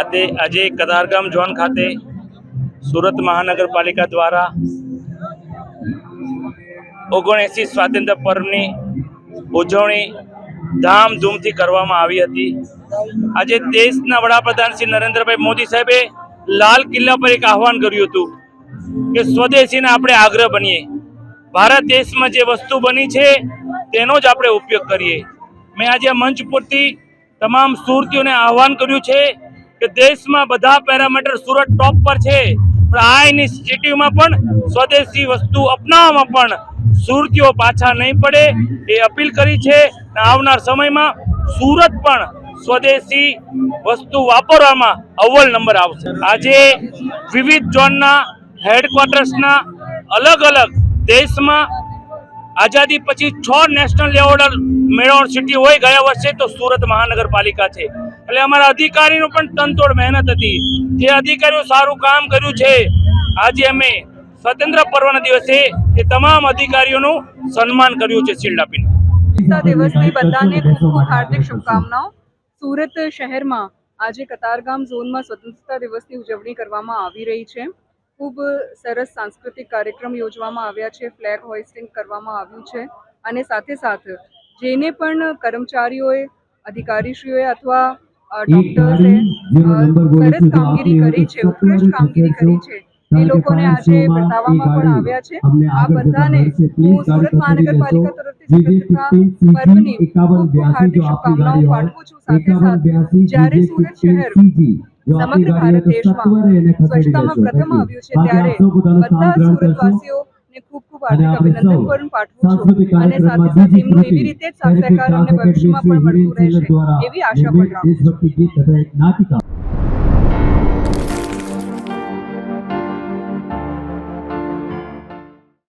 આજે કતારગામ ઝોન ખાતે સુરત મહાનગરપાલિકા દ્વારા ઓગણએંસી સ્વાતંત્ર્ય પર્વની ઉજવણી ધામધૂમથી કરવામાં આવી હતી. આજે દેશના વડાપ્રધાન શ્રી નરેન્દ્રભાઈ મોદી સાહેબે લાલ કિલ્લા પર એક આહવાન કર્યું હતું કે સ્વદેશીને આપણે આગ્રહ બનીએ. ભારત દેશમાં જે વસ્તુ બની છે તેનો જ આપણે ઉપયોગ કરીએ. મેં આજે મંચ પરથી તમામ સુરતીઓને આહવાન કર્યું છે કે દેશમાં બધા પેરામીટર સુરત ટોપ પર છે. પણ આ ઇનિશિયેટિવમાં પણ સ્વદેશી વસ્તુ અપનાવવામાં પણ સુરતીઓ પાછા નહીં પડે એ અપીલ કરી છે. અને આવનાર સમયમાં સુરત પણ સ્વદેશી વસ્તુ વાપરવામાં અવ્વલ નંબર આવશે. આજે વિવિધ ઝોનના હેડક્વાર્ટર્સના અલગ અલગ દેશમાં આઝાદી પછી છ નેશનલ લેવલ મેળવણ સિટી હોય ગયા વર્ષે તો સુરત મહાનગરપાલિકા છે. એટલે અમારા અધિકારીનું પણ તનતોડ મહેનત હતી. જે અધિકારીઓ સારું કામ કર્યું છે, આજે અમે સ્વતંત્ર પર્વના દિવસે એ તમામ અધિકારીઓનું સન્માન કર્યું છે શિલ્ડ આપીને. દિવસની બધાને ખૂબ ખૂબ હાર્દિક શુભકામનાઓ. સુરત શહેરમાં આજે કતારગામ ઝોનમાં સ્વતંત્રતા દિવસની ઉજવણી કરવામાં આવી રહી છે. ખૂબ સરસ સાંસ્કૃતિક કાર્યક્રમ યોજવામાં આવ્યા છે, ફ્લેગ હોઇસ્ટિંગ કરવામાં આવ્યું છે અને સાથે સાથે જેને પણ કર્મચારીઓએ, અધિકારીશ્રીઓએ અથવા ડોક્ટર્સે સરસ કામગીરી કરી છે ઉત્કૃષ્ટ કામગીરી કરી છે. એ લોકોને આજે બતાવવામાં પણ આવ્યા છે. આ બધાને હું સુરત મહાનગરપાલિકા તરફથી સ્વતંત્રતા પર્વની ખૂબ હાર્દિક શુભકામનાઓ પાઠવું છું. સાથે સાથે જ્યારે સુરત શહેર સમગ્ર ભારત દેશમાં સ્વચ્છતામાં પ્રથમ આવ્યું છે ત્યારે બધા ખૂબ હાર્દિક અભિનંદન પણ પાઠવું છું. અને સાથે સાથે એમનું એવી રીતે જ સાથ અમને ભવિષ્યમાં પણ મળતું રહેશે એવી આશા પણ રાખું છું.